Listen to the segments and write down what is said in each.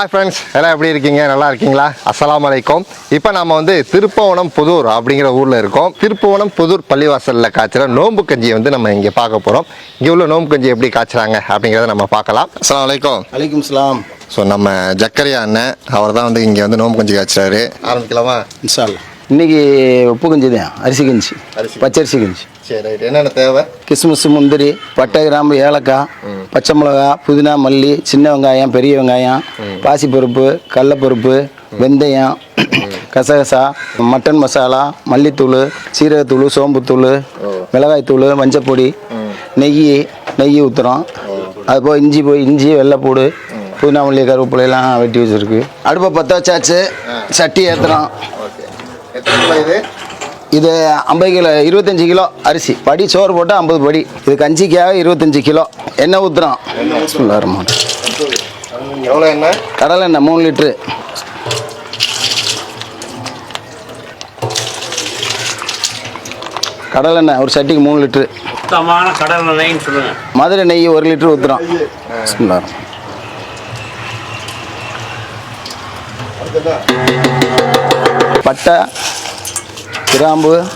Hi friends எல்லாம் எப்படி இருக்கீங்க? நல்லா இருக்கீங்களா? அஸ்ஸலாமு அலைக்கும் இப்போ நம்ம வந்து திருப்பவனம் புதூர் அப்படிங்கிற ஊரில் இருக்கோம். திருப்பவனம் புதூர் பள்ளிவாசலில் காய்ச்சுற நோம்பு கஞ்சியை வந்து நம்ம இங்கே பார்க்க போகிறோம் இங்கே உள்ள நோம்பு கஞ்சி எப்படி காய்ச்சுறாங்க அப்படிங்கிறத நம்ம பார்க்கலாம். அஸ்ஸலாமு அலைக்கும் அலைக்கும் சலாம். ஸோ நம்ம ஜக்கரியா அண்ணன் அவர் தான் வந்து இங்கே வந்து நோம்பு கஞ்சி காய்ச்சுறாரு. ஆரம்பிக்கலாமா? இன்ஷால் இன்னைக்கு உப்பு கஞ்சி தான். அரிசி கஞ்சி. அரிசி. பச்சரிசி கஞ்சி. சரி ரைட். என்னென்ன தேவை? கிஸ்மிஸ் முந்திரி பட்டை கிராம்பு ஏலக்காய். பச்சை மிளகா புதினா மல்லி சின்ன வெங்காயம் பெரிய வெங்காயம் பாசிப்பருப்பு கடலப்பருப்பு வெந்தயம் கசகசா மட்டன் மசாலா மல்லித்தூள் சீரகத்தூள் சோம்புத்தூள் மிளகாய்த்தூள் மஞ்சப்பொடி நெய் நெய் ஊற்றுறோம் அது போக இஞ்சி போய் இஞ்சி வெள்ளைப்பூடு புதினா மல்லி கருவேப்பிலையெல்லாம் வெட்டி வச்சுருக்கு. அடுப்பை பற்ற வச்சாச்சு. சட்டி ஏற்றுறோம் இது? இது ஐம்பது கிலோ இருபத்தஞ்சி கிலோ அரிசி. படி சோறு போட்டால் ஐம்பது படி. இது கஞ்சிக்காக இருபத்தஞ்சி கிலோ. எண்ணெய் ஊற்றுறோம் எவ்வளோ என்ன கடலை எண்ணெய் மூணு லிட்ரு. கடலை எண்ணெய் ஒரு சட்டிக்கு மூணு லிட்ரு. சுத்தமான கடல் எண்ணெய்ன்னு சொல்லுங்க. மதுரை நெய் ஒரு லிட்ரு ஊற்றுறோம். பட்டை கிராம்பு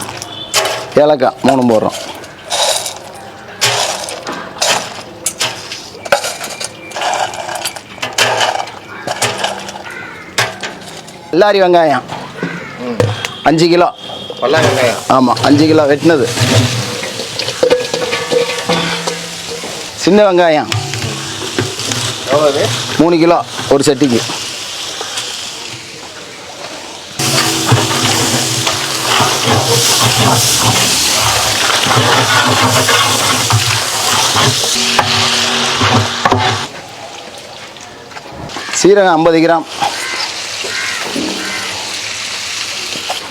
ஏலக்காய் மூணு போடுறோம். எல்லாரி வெங்காயம். அஞ்சு கிலோ. வெங்காயம். ஆமாம் அஞ்சு கிலோ வெட்டினது. சின்ன வெங்காயம். மூணு கிலோ ஒரு சட்டிக்கு. சீரகம் ஐம்பது கிராம்.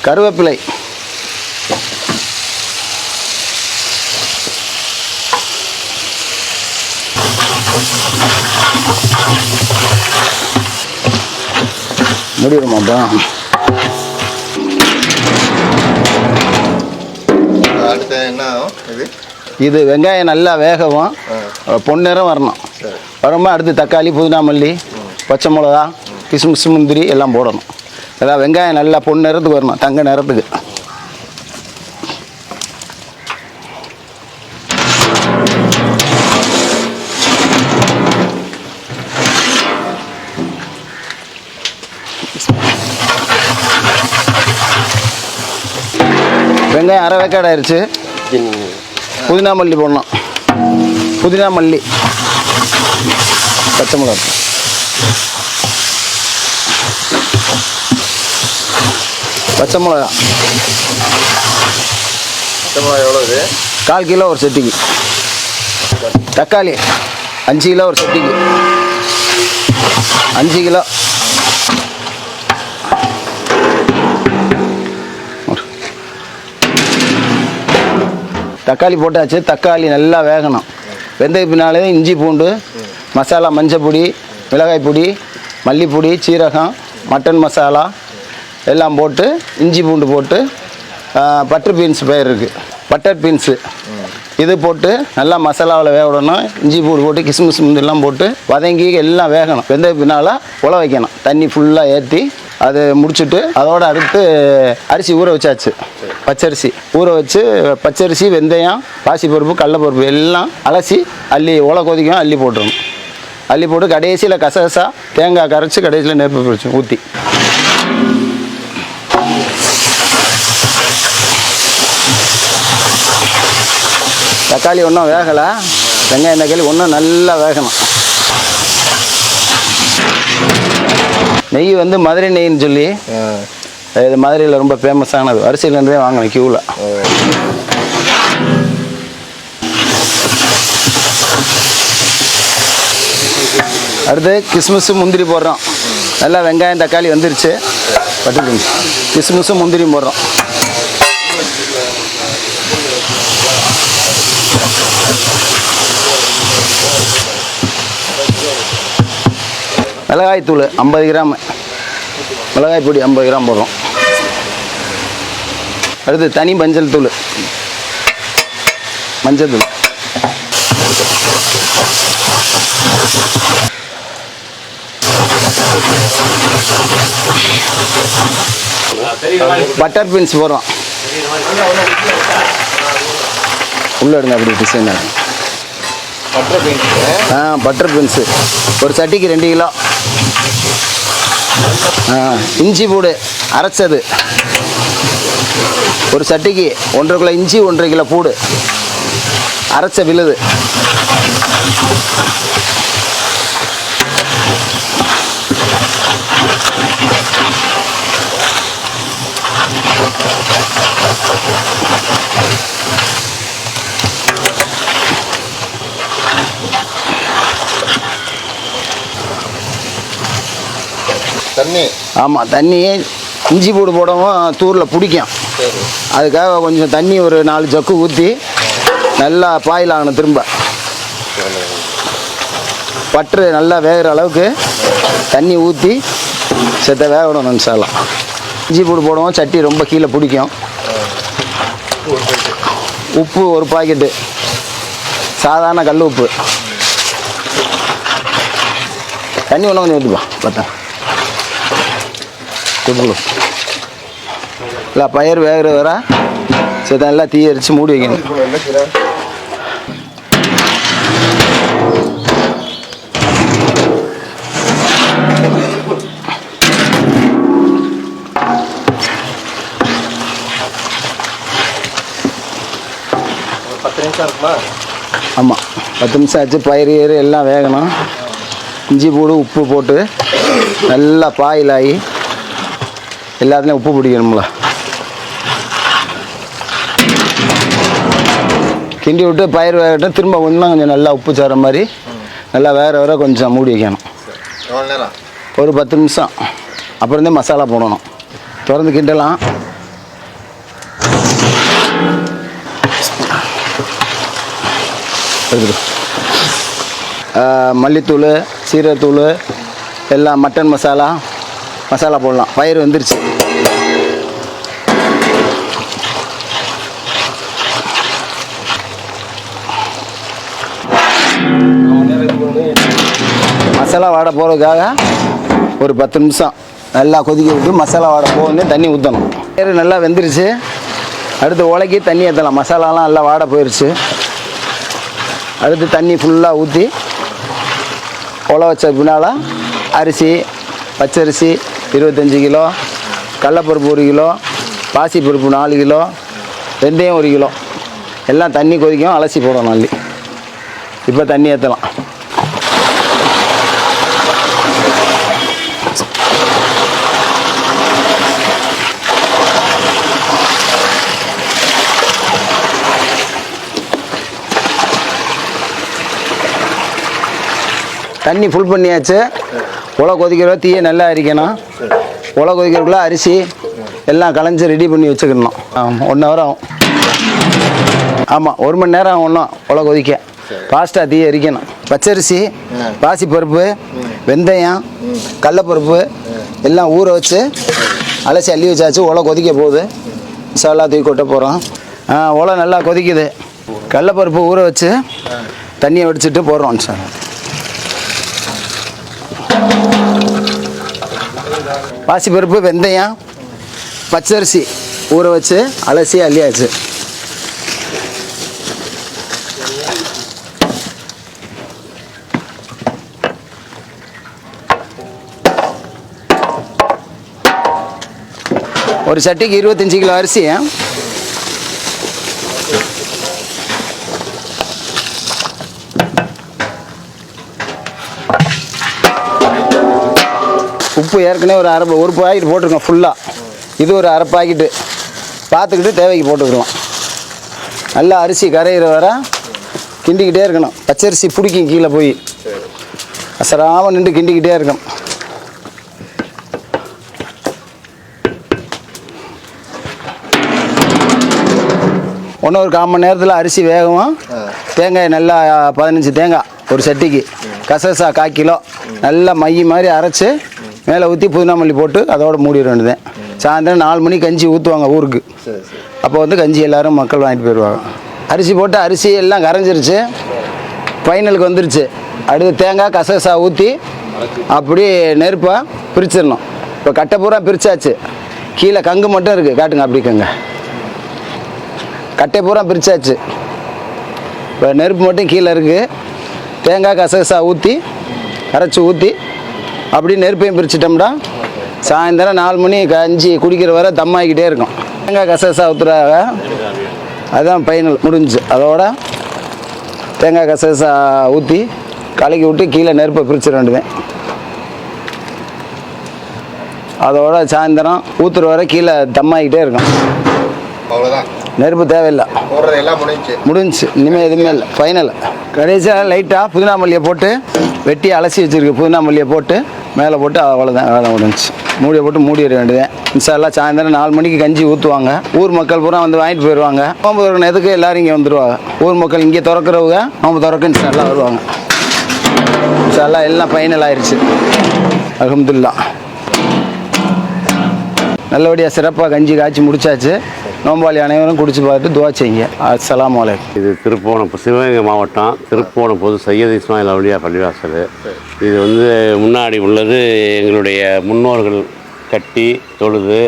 கருவேப்பிலை. முடிவுமாப்பா இது வெங்காயம் நல்லா வேகவும் பொன்னிறம் வரணும். வரும்போது அடுத்து தக்காளி புதினா மல்லி பச்சை மிளகா கிஸ்மிஸ் முந்திரி எல்லாம் போடணும். எல்லாம் வெங்காயம் நல்லா பொன் நிறத்துக்கு வரணும் தங்க நிறத்துக்கு. வெங்காயம் அரை வேக்காடு ஆயிடுச்சு புதினா மல்லி போடணும் புதினா மல்லி பச்சை மிளகா. பச்சை மிளகா சுத்தமாக எவ்வளோ இது? கால் கிலோ ஒரு செட்டிக்கு. தக்காளி அஞ்சு கிலோ ஒரு செட்டிக்கு. அஞ்சு கிலோ. தக்காளி போட்டாச்சு தக்காளி நல்லா வேகணும். வெந்தய பின்னாலே இஞ்சி பூண்டு மசாலா மஞ்சள் பொடி மிளகாய் பொடி மல்லிப்பொடி சீரகம் மட்டன் மசாலா எல்லாம் போட்டு இஞ்சி பூண்டு போட்டு பட்டர் பீன்ஸ் பயிர் இருக்குது பட்டர் பீன்ஸு இது போட்டு நல்லா மசாலாவில் வேக விடணும். இஞ்சி பூண்டு போட்டு கிஸ்மிஸ் முந்திரிலாம் போட்டு வதங்கி எல்லாம் வேகணும். வெந்த பின்னால் உல வைக்கணும் தண்ணி ஃபுல்லாக ஏற்றி அது முடிச்சுட்டு அதோட அடுத்து அரிசி ஊற வச்சாச்சு. பச்சரிசி. ஊற வச்சு பச்சரிசி வெந்தயம் பாசிப்பருப்பு கடலப்பருப்பு எல்லாம் அலசி அள்ளி ஓலை கொதிக்கும் அள்ளி போட்டுரும் அள்ளி போட்டு கடைசியில் கசகசா தேங்காய் கரைச்சி கடைசியில் நெருப்பு பிடிச்சி ஊற்றி தக்காளி ஒன்றும் வேகலை. வெங்காயம் தக்காளி ஒன்றும் நல்லா வேகணும். நெய் வந்து மதுரை நெய்ன்னு சொல்லி இது மதுரையில் ரொம்ப ஃபேமஸானது வரிசையிலேருந்தே வாங்கணும் க்யூவில் அடுத்து கிஸ்மிஸ் முந்திரி போடுறோம். நல்லா வெங்காயம் தக்காளி வந்துருச்சு. பட்டு கிஸ்மிஸும் முந்திரியும் போடுறோம். மிளகாய் தூள் ஐம்பது கிராம். மிளகாய் பொடி ஐம்பது கிராம் போடுறோம். அடுத்து தனி மஞ்சள் தூள். மஞ்சள் தூள். பட்டர் பீன்ஸ் போகிறோம் உள்ள எடுங்க அப்படி டிசைன் ஆ பட்டர் பீன்ஸு. ஒரு சட்டிக்கு ரெண்டு கிலோ. இஞ்சி பூடு அரைச்சது. ஒரு சட்டிக்கு ஒன்றரை கிலோ இஞ்சி ஒன்றரை கிலோ பூடு அரைச்ச விழுது தண்ணி ஆமாம் தண்ணி இஞ்சி பூடு போடவும் தூரில் பிடிக்கும். அதுக்காக கொஞ்சம் தண்ணி ஒரு நாலு ஜக்கு ஊற்றி நல்லா பாயில் ஆகணும் திரும்ப. பற்று நல்லா வேகிற அளவுக்கு தண்ணி ஊற்றி செத்த வேக விடணும் சாலாம் இஞ்சி பூடு போடவும் சட்டி ரொம்ப கீழே பிடிக்கும். உப்பு ஒரு பாக்கெட்டு. சாதாரண கல் உப்பு. தண்ணி ஒன்று கொஞ்சம் ஊற்றிப்பா பார்த்தா கொடுக்கணும் இல்லை பயிர் வேகிற வர சரி நல்லா தீ அரிச்சு மூடி வைக்கணும். ஆமாம் பத்து நிமிஷம் ஆச்சு பயிர் ஏறு எல்லாம் வேகணும். இஞ்சி பூடு உப்பு போட்டு நல்லா பாயில் ஆகி எல்லாத்துலேயும் உப்பு பிடிக்கணும்ல. கிண்டி விட்டு பயிர் வேகட்டும் திரும்ப இன்னும் கொஞ்சம் நல்லா உப்பு சேர மாதிரி நல்லா வேற வர கொஞ்சம் மூடி வைக்கணும். ஒரு பத்து நிமிஷம். அப்புறம் தான் மசாலா போடணும். திறந்து கிண்டலாம். மல்லித்தூள் சீரகத்தூள் எல்லாம் மட்டன் மசாலா மசாலா போடலாம். பயிர் வந்துருச்சு. மசாலா வாட போகிறதுக்காக ஒரு பத்து நிமிஷம் நல்லா கொதிக்க விட்டு மசாலா வாட போகணும் தண்ணி ஊற்றணும் பயிர் நல்லா வெந்துருச்சு. அடுத்து உலக்கி தண்ணி ஏற்றலாம் மசாலாலாம் நல்லா வாட போயிடுச்சு அடுத்து தண்ணி ஃபுல்லாக ஊற்றி உல வச்ச பின்னால் அரிசி பச்சரிசி இருபத்தஞ்சி கிலோ கடலப்பருப்பு ஒரு கிலோ பாசிப்பருப்பு நாலு கிலோ வெந்தயம் ஒரு கிலோ. எல்லாம் தண்ணி கொதிக்கும் அலசி போடணும் அள்ளி. இப்போ தண்ணி ஏற்றலாம் தண்ணி ஃபுல் பண்ணியாச்சு. உலை கொதிக்கிற தீயை நல்லா அரிக்கணும். உலை கொதிக்கிறதுக்குள்ள அரிசி எல்லாம் களைஞ்சி ரெடி பண்ணி வச்சுக்கணும். ஆமாம் ஒன் ஹவர் ஆகும். ஆமாம் ஒரு மணி நேரம் ஆகும் ஒன்றும் உலை கொதிக்க. ஃபாஸ்ட்டாக தீயை எரிக்கணும் பச்சரிசி பாசிப்பருப்பு வெந்தயம் கடலப்பருப்பு எல்லாம் ஊற வச்சு அலசி அள்ளி வச்சாச்சு. உலை கொதிக்க போகுது. மசாலா தூக்கி கொட்ட போகிறோம் ஆ நல்லா கொதிக்குது. கடலப்பருப்பு ஊற வச்சு தண்ணியை வடிச்சிட்டு போடுறோம் சார் பாசிப்பருப்பு வெந்தயம் பச்சரிசி ஊற வச்சு அலசி அள்ளியாச்சு. ஒரு சட்டிக்கு இருபத்தஞ்சி கிலோ அரிசி உப்பு ஏற்கனவே ஒரு அரை ஒரு பாக்கெட் போட்டிருக்கோம் ஃபுல்லாக இது ஒரு அரை பாக்கெட்டு. பார்த்துக்கிட்டு தேவைக்கு போட்டுக்கிடுவோம். நல்லா அரிசி கரையிற வர கிண்டிக்கிட்டே இருக்கணும். பச்சரிசி பிடிக்கும் கீழே போய். அசராமல் நின்று கிண்டிக்கிட்டே இருக்கணும். ஒன்று ஒரு கால் மணி நேரத்தில் அரிசி வேகவும் தேங்காய் நல்லா பதினஞ்சு தேங்காய் ஒரு சட்டிக்கு. கசகசா கால் கிலோ. நல்லா மைய மாதிரி அரைச்சி மேலே ஊற்றி புதினா மல்லி போட்டு அதோட மூடிட வேண்டியது சாயந்தரம் நாலு மணிக்கு கஞ்சி ஊற்றுவாங்க ஊருக்கு. அப்போ வந்து கஞ்சி எல்லாரும் மக்கள் வாங்கிட்டு போயிடுவாங்க அரிசி போட்டு அரிசி எல்லாம் கரைஞ்சிருச்சு. ஃபைனலுக்கு வந்துருச்சு. அடுத்து தேங்காய் கசகசா ஊற்றி அப்படி நெருப்பை பிரிச்சிடணும். இப்போ கட்டை பூரா பிரிச்சாச்சு. கீழே கங்கு மட்டும் இருக்குது காட்டுங்க அப்படி கங்க கட்டை பூரா பிரிச்சாச்சு. இப்போ நெருப்பு மட்டும் கீழே இருக்குது தேங்காய் கசகசா ஊற்றி அரைச்சி ஊற்றி அப்படி நெருப்பையும் பிரிச்சிட்டோம்னா சாயந்தரம் நாலு மணி கஞ்சி குடிக்கிற வரை தம்மாகிக்கிட்டே இருக்கும். தேங்காய் கசகசா ஊற்றுறாங்க அதுதான் பைனல் முடிஞ்சு. அதோட தேங்காய் கசகசா ஊற்றி கலக்கி விட்டு கீழே நெருப்பை பிரிச்சிட வேண்டியது அதோட சாயந்தரம் ஊற்றுற வரை கீழே தம்மாகிக்கிட்டே இருக்கும். அவ்வளோதான் நெருப்பு தேவையில்லை. எல்லாம் முடிஞ்சு இனிமேல் எதுவுமே இல்லை. ஃபைனல் கடைசியாக லைட்டாக புதினா மல்லியை போட்டு வெட்டி அலசி வச்சிருக்கு. புதினா மல்லியை போட்டு மேலே போட்டு அவ்வளோதான் அவ்வளோதான் முடிஞ்சுச்சு. மூடியை போட்டு மூடிட வேண்டியது இன்ஷால்லாம் சாயந்தரம் நாலு மணிக்கு கஞ்சி ஊற்றுவாங்க ஊர் மக்கள் பூரா வந்து வாங்கிட்டு போயிடுவாங்க நோம்பு திறக்கணும் எதுக்கு எல்லாரும் இங்கே வந்துடுவாங்க ஊர் மக்கள் இங்கே திறக்கிறவங்க நோம்பு திறக்க இன்ஷால்லாம் வருவாங்க. இன்ஷால்லாம் எல்லாம் ஃபைனல் ஆயிடுச்சு அல்ஹம்துலில்லாஹ். நல்லபடியாக சிறப்பாக கஞ்சி காய்ச்சி முடிச்சாச்சு. நோம்பாளி அனைவரும் குடிச்சு பார்த்துட்டு துவா செய்யுங்க. அஸ்லாம் அலைக்கும். இது திருப்போணம் சிவகங்கை மாவட்டம் திருப்போணம் பொது சையத் இஸ்மாயில் அவுலியா பள்ளிவாசல். இது வந்து முன்னாடி உள்ளது எங்களுடைய முன்னோர்கள் கட்டி தொழுது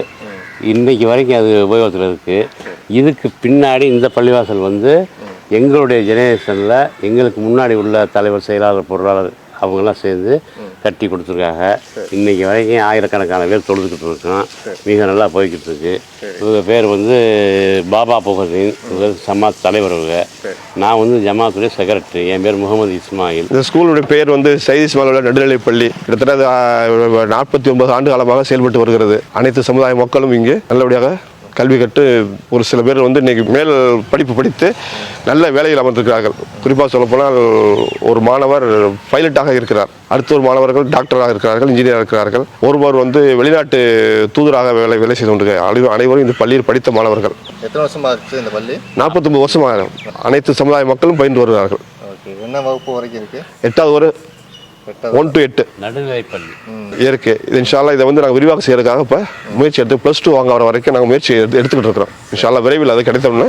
இன்றைக்கு வரைக்கும் அது உபயோகத்தில் இருக்குது இதுக்கு பின்னாடி இந்த பள்ளிவாசல் வந்து எங்களுடைய ஜெனரேஷனில் எங்களுக்கு முன்னாடி உள்ள தலைவர் செயலாளர் பொருளாளர் அவங்கெல்லாம் சேர்ந்து கட்டி கொடுத்துருக்காங்க. இன்னைக்கு வரைக்கும் ஆயிரக்கணக்கான பேர் தொழுதுகிட்டு இருக்கோம். மிக நல்லா போய்கிட்டு இருக்கு. இவங்க பேர் வந்து பாபா புகதீன் இவர் ஜமாத் தலைவர் இவங்க. நான் வந்து ஜமாத்துடைய செக்ரட்டரி என் பேர் முகமது இஸ்மாயில். இந்த ஸ்கூலுடைய பெயர் வந்து சைதி இஸ்மாயிலோட நடுநிலைப் பள்ளி கிட்டத்தட்ட நாற்பத்தி ஒன்பது ஆண்டு காலமாக செயல்பட்டு வருகிறது. அனைத்து சமுதாய மக்களும் இங்கு நல்லபடியாக கல்வி கற்று ஒரு சில பேர் வந்து இன்னைக்கு மேல் படிப்பு படித்து நல்ல வேலையில் அமர்ந்திருக்கிறார்கள். குறிப்பாக சொல்லப்போனால் ஒரு மாணவர் பைலட்டாக இருக்கிறார். அடுத்த ஒரு மாணவர்கள் டாக்டராக இருக்கிறார்கள் இன்ஜினியராக இருக்கிறார்கள். ஒருவர் வந்து வெளிநாட்டு தூதராக வேலை வேலை செய்து கொண்டிருக்கிறார் அனைவரும் இந்த பள்ளியில் படித்த மாணவர்கள். எத்தனை வருஷமா இருக்கு இந்த பள்ளி? நாற்பத்தொம்பது வருஷமாக அனைத்து சமுதாய மக்களும் பயின்று வருகிறார்கள். என்ன வகுப்பு வரைக்கும் இருக்கு? எட்டாவது ஒரு ஒன் டு எட்டு நடுநிலைப்பள்ளி. இருக்கு இது இன்ஷால்லா இதை வந்து நாங்கள் விரிவாக்கம் செய்யறதுக்காக இப்போ முயற்சி எடுத்து ப்ளஸ் டூ வாங்க வர வரைக்கும் நாங்கள் முயற்சி எடுத்து எடுத்துக்கிட்டு இருக்கிறோம். இன்ஷால்லா விரைவில் அது கிடைத்தோம்னா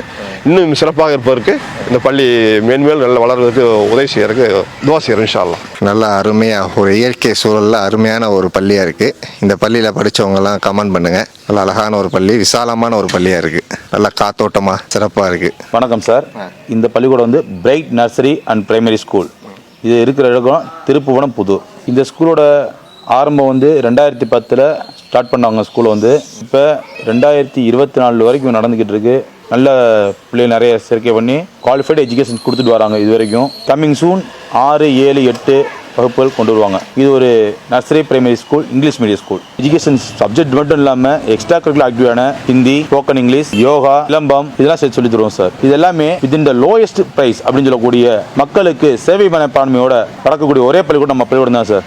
இன்னும் சிறப்பாக இருப்பதற்கு இந்த பள்ளி மேன்மேல் நல்லா வளர்வதற்கு உதவி செய்யறதுக்கு துவா செய்யறோம் இன்ஷால்லா நல்ல அருமையாக ஒரு இயற்கை சூழலில் அருமையான ஒரு பள்ளியாக இருக்குது இந்த பள்ளியில் படித்தவங்கலாம் கமெண்ட் பண்ணுங்கள் நல்ல அழகான ஒரு பள்ளி விசாலமான ஒரு பள்ளியாக இருக்குது நல்லா காத்தோட்டமாக சிறப்பாக இருக்குது வணக்கம் சார். இந்த பள்ளிக்கூடம் வந்து bright nursery and primary school இது இருக்கிற இடம் திருப்புவனம் புதூர் இந்த ஸ்கூலோட ஆரம்பம் வந்து ரெண்டாயிரத்தி பத்தில் ஸ்டார்ட் பண்ணாங்க ஸ்கூலை வந்து. இப்போ ரெண்டாயிரத்தி இருபத்தி நாலு வரைக்கும் நடந்துக்கிட்டு இருக்கு. நல்ல பிள்ளைகள் நிறைய சேர்க்கை பண்ணி குவாலிஃபைடு எஜுகேஷன் கொடுத்துட்டு வராங்க இது வரைக்கும் கம்மிங் சூன் ஆறு ஏழு எட்டு வகுப்புகள் கொண்டு வருவாங்க. இது ஒரு nursery primary school English medium school education subject மட்டும் இல்லாமல் எக்ஸ்ட்ரா கரிக்குலர் ஆக்டிவான ஹிந்தி ஸ்போக்கன் இங்கிலீஷ் யோகா இளம்பம் இதெல்லாம் சேர்த்து சொல்லி தருவோம் சார் இது எல்லாமே இது த லோயஸ்ட் பிரைஸ் அப்படின்னு சொல்லக்கூடிய மக்களுக்கு சேவை மனப்பான்மையோட வளர்க்கக்கூடிய ஒரே பள்ளிக்கூடம் நம்ம பள்ளிக்கூடம் தான் சார்